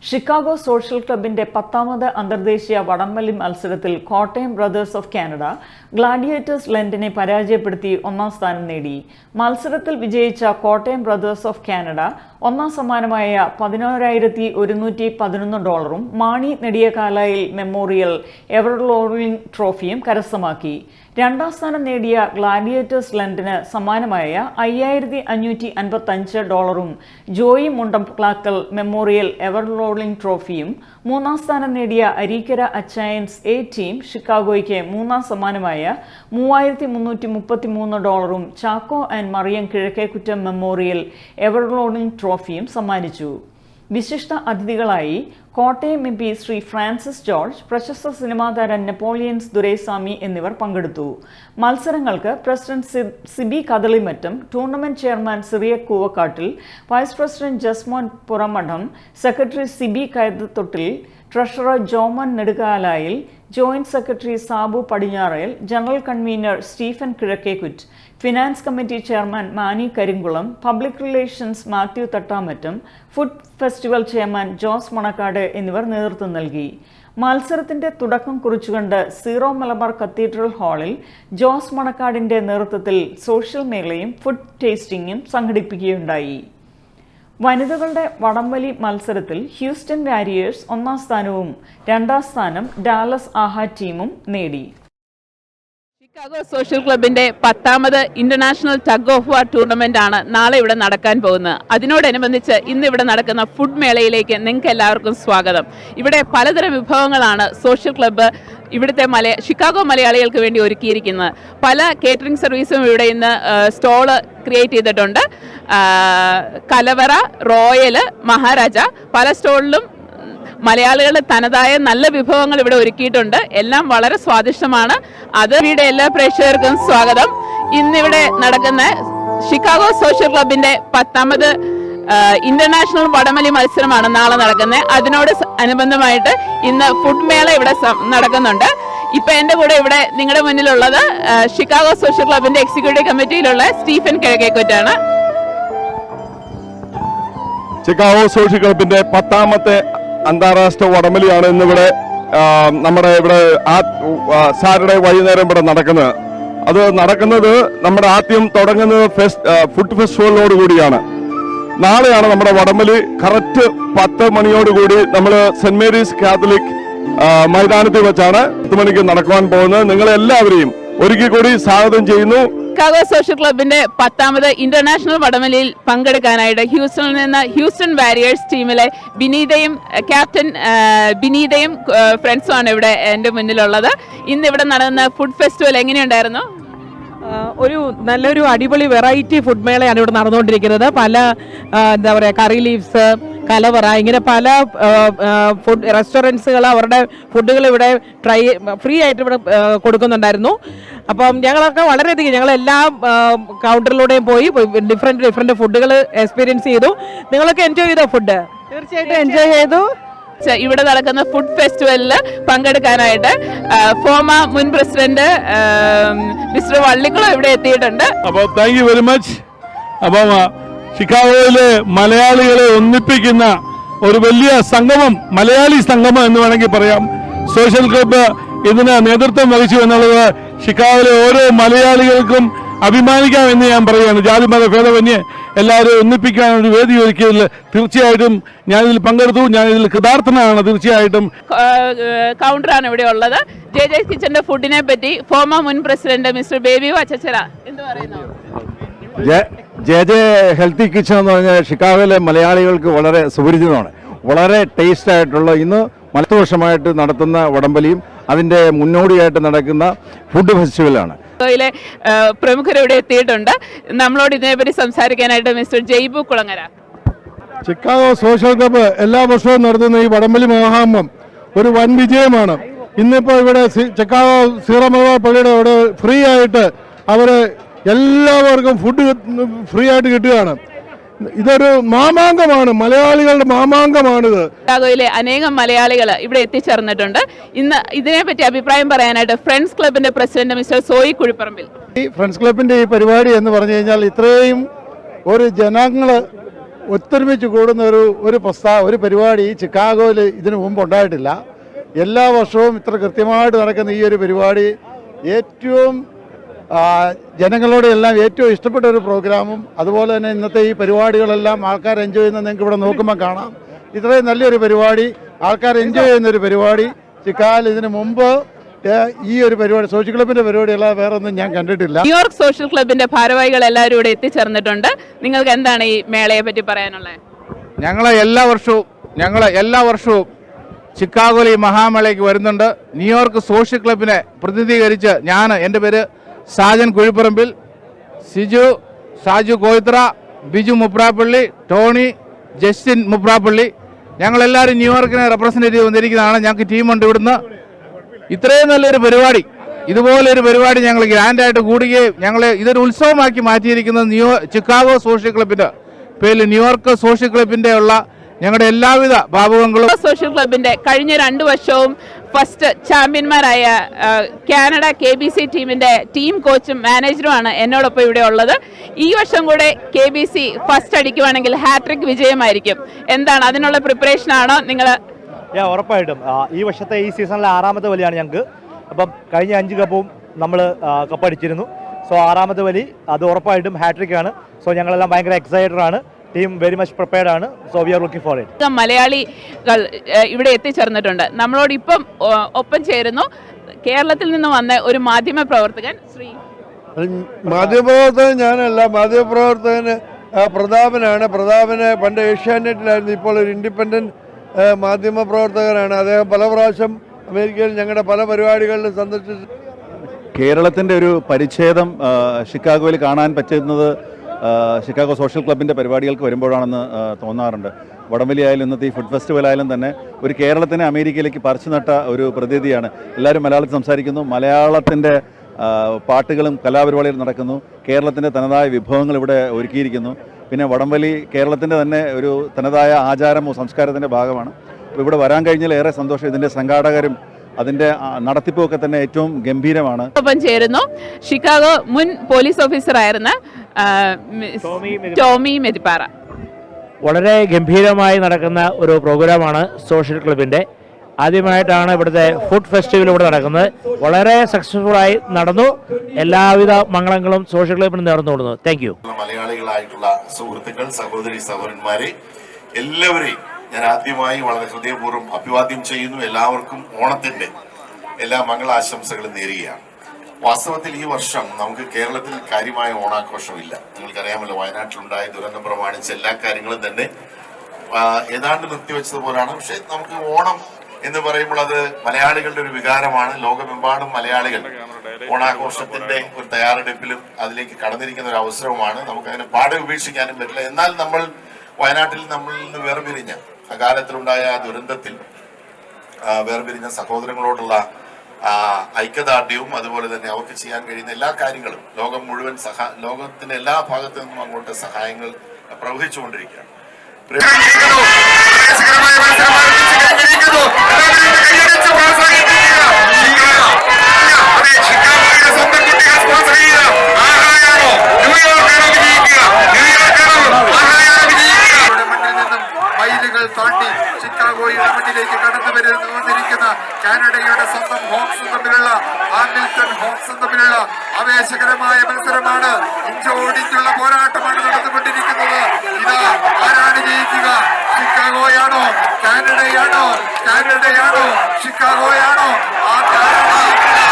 Chicago social ക്ലബിന്റെ പത്താമത് അന്തർദേശീയ വടംവലി മത്സരത്തിൽ Kottayam brothers of Canada gladiators ലെൻഡിനെ പരാജയപ്പെടുത്തി ഒന്നാം സ്ഥാനം നേടി. മത്സരത്തിൽ വിജയിച്ച കോട്ടയം ബ്രദേഴ്സ് ഓഫ് കാനഡ ഒന്നാം സമ്മാനമായ പതിനോരായിരത്തി ഒരുന്നൂറ്റി പതിനൊന്ന് ഡോളറും മാണി നെടിയകാലയിൽ മെമ്മോറിയൽ എവർലോറിംഗ് ട്രോഫിയും കരസ്ഥമാക്കി. രണ്ടാം സ്ഥാനം നേടിയ ഗ്ലാഡിയേറ്റേഴ്സ് ലണ്ടന് സമ്മാനമായ അയ്യായിരത്തി അഞ്ഞൂറ്റി അൻപത്തഞ്ച് ഡോളറും ജോയി മുണ്ടംപ്ലാക്കൽ മെമ്മോറിയൽ എവർലോളിംഗ് ട്രോഫിയും മൂന്നാം സ്ഥാനം നേടിയ അരീക്കര അച്ചയൻസ് എ ടീം ഷിക്കാഗോയ്ക്ക് മൂന്നാം സമ്മാനമായ മൂവായിരത്തി മുന്നൂറ്റി മുപ്പത്തി മൂന്ന് ഡോളറും Chacko and Mariam Kizhakkekuttam memorial ever rolling ട്രോഫിയും സമ്മാനിച്ചു. വിശിഷ്ട അതിഥികളായി Kottayam M P Shri Francis George പ്രശസ്ത സിനിമാ താരം നെപ്പോളിയൻസ് ദുരൈസ്വാമി എന്നിവർ പങ്കെടുത്തു. മത്സരങ്ങൾക്ക് president Siby Kadalimattam tournament chairman Siriya Koovakattil vice president Jasmon Puramadam secretary Siby Kayathottil treasurer Joman Nedukalayil joint secretary Sabu Padinjarayil general convener Stephen Kizhakkekuttu finance committee chairman Mani Karinkulam public relations Mathew Thattamattam food festival chairman Jose Manakkad എന്നിവർ നേതൃത്വം നൽകി. മത്സരത്തിന്റെ തുടക്കം കുറിച്ചുകൊണ്ട് zero Malabar cathedral ഹാളിൽ ജോസ് മണക്കാടിന്റെ നേതൃത്വത്തിൽ social മേളയും food ടേസ്റ്റിംഗും സംഘടിപ്പിക്കുകയുണ്ടായി. വനിതകളുടെ വടംവലി മത്സരത്തിൽ ഹ്യൂസ്റ്റൺ വാരിയേഴ്സ് ഒന്നാം സ്ഥാനവും രണ്ടാം സ്ഥാനം ഡാലസ് ആഹ ടീമും നേടി. ഷിക്കാഗോ സോഷ്യൽ ക്ലബിന്റെ പത്താമത് international tug of war tournament ആണ് നാളെ ഇവിടെ നടക്കാൻ പോകുന്നത്. അതിനോടനുബന്ധിച്ച് ഇന്ന് ഇവിടെ നടക്കുന്ന ഫുഡ് മേളയിലേക്ക് നിങ്ങൾക്ക് എല്ലാവർക്കും സ്വാഗതം. ഇവിടെ പലതരം വിഭവങ്ങളാണ് സോഷ്യൽ ക്ലബ്ബ് ഇവിടുത്തെ മല ഷിക്കാഗോ മലയാളികൾക്ക് വേണ്ടി ഒരുക്കിയിരിക്കുന്നത്. പല കേറ്ററിംഗ് സർവീസും ഇവിടെ ഇന്ന് സ്റ്റോൾ ക്രിയേറ്റ് ചെയ്തിട്ടുണ്ട്. കലവറ റോയൽ മഹാരാജ പല സ്റ്റോളിലും മലയാളികളുടെ തനതായ നല്ല വിഭവങ്ങൾ ഇവിടെ ഒരുക്കിയിട്ടുണ്ട്. എല്ലാം വളരെ സ്വാദിഷ്ടമാണ്. അത് ഇവിടെ എല്ലാ പ്രേക്ഷകർക്കും സ്വാഗതം. ഇന്നിവിടെ നടക്കുന്ന ഷിക്കാഗോ സോഷ്യൽ ക്ലബിന്റെ പത്താമത് ഇന്റർനാഷണൽ വടമലി മത്സരമാണ് നാളെ നടക്കുന്നത്. അതിനോട് അനുബന്ധമായിട്ട് ഇന്ന് ഫുഡ് മേള ഇവിടെ നടക്കുന്നുണ്ട്. ഇപ്പൊ എന്റെ കൂടെ ഇവിടെ നിങ്ങളുടെ മുന്നിലുള്ളത് ഷിക്കാഗോ സോഷ്യൽ ക്ലബിന്റെ എക്സിക്യൂട്ടീവ് കമ്മിറ്റിയിലുള്ള സ്റ്റീഫൻ കിഴക്കേക്കുറ്റാണ് ചിക്കാഗോ സോഷ്യൽ ക്ലബിന്റെ പത്താമത്തെ അന്താരാഷ്ട്ര വടമലിയാണ് ഇന്നിവിടെ നമ്മുടെ ഇവിടെ സാറ്റർഡേ വൈകുന്നേരം ഇവിടെ നടക്കുന്നത്. അത് നടക്കുന്നത് നമ്മുടെ ആദ്യം തുടങ്ങുന്നത് ഫുഡ് ഫെസ്റ്റിവലിനോട് കൂടിയാണ്. നാളെയാണ് നമ്മുടെ വടമലി കറക്റ്റ് പത്ത് മണിയോടുകൂടി നമ്മൾ സെന്റ് മേരീസ് കാത്തലിക് മൈതാനത്തിൽ വെച്ചാണ് പത്ത് മണിക്ക് നടക്കുവാൻ പോകുന്നത്. നിങ്ങളെല്ലാവരെയും ഒരുക്കി കൂടി സ്വാഗതം ചെയ്യുന്നു. ചിക്കാഗോ സോഷ്യൽ ക്ലബിന്റെ പത്താമത് ഇന്റർനാഷണൽ വടമലിയിൽ പങ്കെടുക്കാനായിട്ട് ഹ്യൂസ്റ്റണിൽ നിന്ന് ഹ്യൂസ്റ്റൺ വാരിയേഴ്സ് ടീമിലെ ബിനീതയും ക്യാപ്റ്റൻ ബിനീതയും ഫ്രണ്ട്സുമാണ് ഇവിടെ എന്റെ മുന്നിലുള്ളത്. ഇന്ന് ഇവിടെ നടന്ന ഫുഡ് ഫെസ്റ്റിവൽ എങ്ങനെയുണ്ടായിരുന്നു? ഒരു നല്ലൊരു അടിപൊളി വെറൈറ്റി ഫുഡ് മേളയാണ് ഇവിടെ നടന്നുകൊണ്ടിരിക്കുന്നത്. പല എന്താ പറയുക കറി ലീവ്സ് കലവറ ഇങ്ങനെ പല ഫുഡ് റെസ്റ്റോറന്റ്സുകൾ അവരുടെ ഫുഡുകൾ ഇവിടെ ട്രൈ ഫ്രീ ആയിട്ട് ഇവിടെ കൊടുക്കുന്നുണ്ടായിരുന്നു. അപ്പം ഞങ്ങളൊക്കെ വളരെയധികം ഞങ്ങൾ എല്ലാ കൗണ്ടറിലൂടെയും പോയി ഡിഫറെന്റ് ഡിഫറെന്റ് ഫുഡുകൾ എക്സ്പീരിയൻസ് ചെയ്തു. നിങ്ങളൊക്കെ എൻജോയ് ചെയ്തോ ഫുഡ് തീർച്ചയായിട്ടും എൻജോയ് ചെയ്തു. ഇവിടെ നടക്കുന്ന ഫുഡ് ഫെസ്റ്റിവലിൽ പങ്കെടുക്കാനായിട്ട് ഫോമ മുൻ പ്രസിഡന്റ് മിസ്റ്റർ വള്ളിക്കുളം ഇവിടെ എത്തിയിട്ടുണ്ട്. അപ്പോൾ താങ്ക് യു വെരി മച്ച് അപ്പം ആ, ഷിക്കാഗോയിലെ മലയാളികളെ ഒന്നിപ്പിക്കുന്ന ഒരു വലിയ സംഗമം മലയാളി സംഗമം എന്ന് വേണമെങ്കിൽ പറയാം. സോഷ്യൽ ക്ലബ്ബ് ഇതിന് നേതൃത്വം വഹിച്ചു എന്നുള്ളത് ഷിക്കാഗോയിലെ ഓരോ മലയാളികൾക്കും അഭിമാനിക്കാം എന്ന് ഞാൻ പറയുകയാണ്. ജാതിമത ഭേദമന്യെ എല്ലാവരെയും ഒന്നിപ്പിക്കാൻ ഒരു വേദി ഒരുക്കിയതിൽ തീർച്ചയായിട്ടും ഞാനിതിൽ പങ്കെടുത്തു. ഞാനിതിൽ കൃതാർത്ഥനാണ് തീർച്ചയായിട്ടും. കൗണ്ടറാണ് ഇവിടെ ഉള്ളത്. ജെ ജെ കിച്ചന്റെ ഫുഡിനെ പറ്റി ഫോമ മുൻ പ്രസിഡന്റ് മിസ്റ്റർ ബേബി വച്ചച്ചര എന്ത് പറയുന്നു? ജെ ജെ ഹെൽത്തി കിച്ചൺ എന്ന് പറഞ്ഞാൽ ഷിക്കാഗോയിലെ മലയാളികൾക്ക് വളരെ സുപരിചിതമാണ്. വളരെ ടേസ്റ്റ് ആയിട്ടുള്ള ഇന്ന് മലത്ത് വർഷമായിട്ട് നടത്തുന്ന വടംവലിയും അതിന്റെ മുന്നോടിയായിട്ട് നടക്കുന്ന ഫുഡ് ഫെസ്റ്റിവലാണ് യിലെ പ്രമുഖർ ഇവിടെ എത്തിയിട്ടുണ്ട്. നമ്മളോട് ഇതിനെപ്പറ്റി സംസാരിക്കാനായിട്ട് mister Jaibu Kulangara. Chicago social club എല്ലാ വർഷവും നടത്തുന്ന ഈ വടംവലി മഹാമം ഒരു വൻ വിജയമാണ്. ഇന്നിപ്പോൾ ഇവിടെ ചിക്കാഗോ സീറോ മലബാർ പള്ളിയുടെ അവിടെ ഫ്രീ ആയിട്ട് അവർ എല്ലാവർക്കും ഫുഡ് ഫ്രീ ആയിട്ട് കിട്ടുകയാണ്. ഇതൊരു മാമാങ്കമാണ് മലയാളികളുടെ മാമാങ്കമാണിത്. ചിക്കാഗോയിലെ അനേകം മലയാളികൾ ഇവിടെ എത്തിച്ചേർന്നിട്ടുണ്ട്. ഇന്ന് ഇതിനെപ്പറ്റി അഭിപ്രായം പറയാനായിട്ട് ഫ്രണ്ട്സ് ക്ലബിന്റെ പ്രസിഡന്റ് മിസ്റ്റർ സോയി കുഴിപ്പറമ്പിൽ. ഈ ഫ്രണ്ട്സ് ക്ലബിന്റെ ഈ പരിപാടി എന്ന് പറഞ്ഞു കഴിഞ്ഞാൽ ഇത്രയും ഒരു ജനങ്ങൾ ഒത്തൊരുമിച്ച് കൂടുന്ന ഒരു ഒരു പ്രസ്താ ഒരു പരിപാടി ചിക്കാഗോയിൽ ഇതിനു മുമ്പ് ഉണ്ടായിട്ടില്ല. എല്ലാ വർഷവും ഇത്ര കൃത്യമായിട്ട് നടക്കുന്ന ഈ ഒരു പരിപാടി ഏറ്റവും ജനങ്ങളോട് എല്ലാം ഏറ്റവും ഇഷ്ടപ്പെട്ട ഒരു പ്രോഗ്രാമും അതുപോലെ തന്നെ ഇന്നത്തെ ഈ പരിപാടികളെല്ലാം ആൾക്കാർ എൻജോയ് ചെയ്യുന്നത് നിങ്ങൾക്ക് ഇവിടെ നോക്കുമ്പോൾ കാണാം. ഇത്രയും നല്ലൊരു പരിപാടി ആൾക്കാർ എൻജോയ് ചെയ്യുന്ന ഒരു പരിപാടി. ചിക്കാൽ ഇതിനു മുമ്പ് ഈ ഒരു പരിപാടി സോഷ്യൽ ക്ലബിന്റെ പരിപാടി അല്ലാതെ വേറെ ഒന്നും ഞാൻ കണ്ടിട്ടില്ല. ന്യൂയോർക്ക് സോഷ്യൽ ക്ലബിന്റെ ഭാരവാഹികൾ എല്ലാവരും ഇവിടെ എത്തിച്ചേർന്നിട്ടുണ്ട്. നിങ്ങൾക്ക് എന്താണ് ഈ മേളയെ പറ്റി പറയാനുള്ളത്? ഞങ്ങൾ എല്ലാ വർഷവും ഞങ്ങൾ എല്ലാ വർഷവും ചിക്കാഗോയിൽ ഈ മഹാമേളയ്ക്ക് വരുന്നുണ്ട്. ന്യൂയോർക്ക് സോഷ്യൽ ക്ലബിനെ പ്രതിനിധീകരിച്ച് ഞാൻ എന്റെ പേര് സാജൻ കുഴിപ്പറമ്പിൽ സിജു സാജു കോയിത്ര ബിജു മുപ്രാപ്പള്ളി ടോണി ജസ്റ്റിൻ മുപ്രാപ്പള്ളി. ഞങ്ങളെല്ലാവരും ന്യൂയോർക്കിനെ റെപ്രസെന്റ് ചെയ്ത് വന്നിരിക്കുന്നതാണ്. ഞങ്ങൾക്ക് ടീമുണ്ട് ഇവിടുന്ന്. ഇത്രയും നല്ലൊരു പരിപാടി ഇതുപോലൊരു പരിപാടി ഞങ്ങൾ ഗ്രാൻഡായിട്ട് കൂടുകയും ഞങ്ങൾ ഇതൊരു ഉത്സവമാക്കി മാറ്റിയിരിക്കുന്നത് ന്യൂ ചിക്കാഗോ സോഷ്യൽ ക്ലബിന്റെ പേരിൽ ന്യൂയോർക്ക് സോഷ്യൽ ക്ലബിന്റെ ഉള്ള ഞങ്ങളുടെ എല്ലാവിധ ഭാവുകങ്ങളും സോഷ്യൽ ക്ലബിന്റെ കഴിഞ്ഞ രണ്ടു വർഷവും ഫസ്റ്റ് ചാമ്പ്യന്മാരായ കാനഡ കെ ബി സി ടീമിന്റെ ടീം കോച്ചും മാനേജറുമാണ് എന്നോടൊപ്പം ഇവിടെ ഉള്ളത്. ഈ വർഷം കൂടെ കെ ബി സി ഫസ്റ്റ് അടിക്കുവാണെങ്കിൽ ഹാട്രിക് വിജയമായിരിക്കും. എന്താണ് അതിനുള്ള പ്രിപ്പറേഷൻ ആണോ? നിങ്ങൾ യാ ഉറപ്പായിട്ടും. ഈ വർഷത്തെ ഈ സീസണിലെ ആറാമത്തെ വലിയാണ് ഞങ്ങൾക്ക് അപ്പം കഴിഞ്ഞ അഞ്ച് കപ്പും നമ്മൾ കപ്പടിച്ചിരുന്നു സോ ആറാമത്തെ വലി അത് ഉറപ്പായിട്ടും ഹാട്രിക് ആണ്. സോ ഞങ്ങളെല്ലാം ഭയങ്കര എക്സൈറ്റഡ് ആണ്. ടീം വെരി മച്ച് പ്രിപ്പയർഡ് ആണ്. So we are looking for it മലയാളികൾ ഇവിടെ എത്തിച്ചേർന്നിട്ടുണ്ട്. നമ്മളോട് ഇപ്പം ഒപ്പം ചേരുന്നു. കേരളത്തിൽ നിന്ന് വന്ന ഒരു മാധ്യമ പ്രവർത്തകൻ ശ്രീ മാധ്യമപ്രവർത്തകൻ ഞാനല്ല. മാധ്യമപ്രവർത്തകന് പ്രതാപനാണ്. പ്രതാപന് പണ്ട് ഏഷ്യാനെറ്റിലായിരുന്നു ഇപ്പോൾ ഒരു ഇൻഡിപെൻഡന്റ് മാധ്യമപ്രവർത്തകനാണ്. അദ്ദേഹം പല പ്രാവശ്യം അമേരിക്കയിൽ ഞങ്ങളുടെ പല പരിപാടികളിലും സന്ദർശിച്ചു കേരളത്തിന്റെ ഒരു പരിച്ഛേദം ഷിക്കാഗോയിൽ കാണാൻ പറ്റുന്നത് ഷിക്കാഗോ സോഷ്യൽ ക്ലബിന്റെ പരിപാടികൾക്ക് വരുമ്പോഴാണെന്ന് തോന്നാറുണ്ട്. വടംവലി ആയാലും ഇന്നത്തെ ഈ ഫുഡ് ഫെസ്റ്റിവൽ ആയാലും തന്നെ ഒരു കേരളത്തിനെ അമേരിക്കയിലേക്ക് പറിച്ചു നട്ട ഒരു പ്രതീതിയാണ്. എല്ലാവരും മലയാളത്തിൽ സംസാരിക്കുന്നു. മലയാളത്തിന്റെ പാട്ടുകളും കലാപരിപാടികളും നടക്കുന്നു. കേരളത്തിന്റെ തനതായ വിഭവങ്ങൾ ഇവിടെ ഒരുക്കിയിരിക്കുന്നു. പിന്നെ വടംവലി കേരളത്തിന്റെ തന്നെ ഒരു തനതായ ആചാരമോ സംസ്കാരത്തിന്റെ ഭാഗമാണ്. ഇവിടെ വരാൻ കഴിഞ്ഞാൽ ഏറെ സന്തോഷം. ഇതിന്റെ സംഘാടകരും അതിന്റെ നടത്തിപ്പൊക്കെ ഒക്കെ തന്നെ ഏറ്റവും ഗംഭീരമാണ്. ഒപ്പം ചേരുന്നു. ഷിക്കാഗോ മുൻ പോലീസ് ഓഫീസർ ആയിരുന്ന മിസ് ടോമി മെതിപ്പാറ. വളരെ ഗംഭീരമായി നടക്കുന്ന ഒരു പ്രോഗ്രാമാണ് സോഷ്യൽ ക്ലബിന്റെ. ആദ്യമായിട്ടാണ് ഇവിടുത്തെ ഫുഡ് ഫെസ്റ്റിവൽ ഇവിടെ നടക്കുന്നത്. വളരെ സക്സസ്ഫുൾ ആയി നടന്നു. എല്ലാവിധ മംഗളങ്ങളും സോഷ്യൽ ക്ലബിന് കൊടുക്കുന്നു താങ്ക് യു. മലയാളികളായിട്ടുള്ള സുഹൃത്തുക്കൾ സഹോദരി സഹോദരന്മാരെ എല്ലാവരെയും ഞാൻ ആദ്യമായി വളരെ ഹൃദയപൂർവം അഭിവാദ്യം ചെയ്യുന്നു. എല്ലാവർക്കും ഓണത്തിന്റെ എല്ലാ മംഗളാശംസകളും നേരുകയാണ്. വാസ്തവത്തിൽ ഈ വർഷം നമുക്ക് കേരളത്തിൽ കാര്യമായ ഓണാഘോഷമില്ല. നിങ്ങൾക്കറിയാമല്ലോ വയനാട്ടിലുണ്ടായ ദുരന്തം പ്രമാണിച്ച് എല്ലാ കാര്യങ്ങളും തന്നെ ഏതാണ്ട് നിർത്തിവെച്ചതുപോലാണ്. പക്ഷെ നമുക്ക് ഓണം എന്ന് പറയുമ്പോൾ അത് മലയാളികളുടെ ഒരു വികാരമാണ്. ലോകമെമ്പാടും മലയാളികൾ ഓണാഘോഷത്തിന്റെ ഒരു തയ്യാറെടുപ്പിലും അതിലേക്ക് കടന്നിരിക്കുന്ന ഒരു അവസരവുമാണ്. നമുക്ക് അതിനെ പാടെ ഉപേക്ഷിക്കാനും പറ്റില്ല. എന്നാൽ നമ്മൾ വയനാട്ടിൽ നമ്മളിൽ നിന്ന് വേർപിരിഞ്ഞ അകാലത്തിലുണ്ടായ ദുരന്തത്തിൽ വേർപിരിഞ്ഞ സഹോദരങ്ങളോടുള്ള ഐക്യദാർഢ്യവും അതുപോലെ തന്നെ അവർക്ക് ചെയ്യാൻ കഴിയുന്ന എല്ലാ കാര്യങ്ങളും ലോകം മുഴുവൻ സഹാ ലോകത്തിന്റെ എല്ലാ ഭാഗത്തു നിന്നും അങ്ങോട്ട് സഹായങ്ങൾ പ്രവഹിച്ചുകൊണ്ടിരിക്കുകയാണ്. മൈലുകൾ ചിക്കാഗോയുടെ മണ്ണിലേക്ക് കടന്നു വരുന്നുകൊണ്ടിരിക്കുന്ന കാനഡയുടെ സ്വന്തം ഹോക്സും തമ്മിലുള്ള ഹാമിൽട്ടൺ ഹോക്സും തമ്മിലുള്ള ആവേശകരമായ മത്സരമാണ് ഇഞ്ചോടിഞ്ചുള്ള പോരാട്ടമാണ് നടന്നുകൊണ്ടിരിക്കുന്നത്. ഇതാ ആരാണ് ജയിക്കുക? ഷിക്കാഗോയാണോ കാനഡയാണോ? കാനഡയാണോ? ഷിക്കാഗോയാണോ ആ ആരാണ്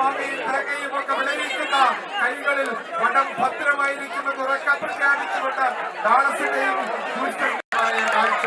ഭാവിയിൽ തിരക്കയും ഒക്കെ വിളയിക്കുന്ന കൈകളിൽ വടം ഭദ്രമായിരിക്കുമെന്ന് ഉറക്കം പ്രഖ്യാപിച്ചുകൊണ്ട് താമസിക്കുകയും കാഴ്ച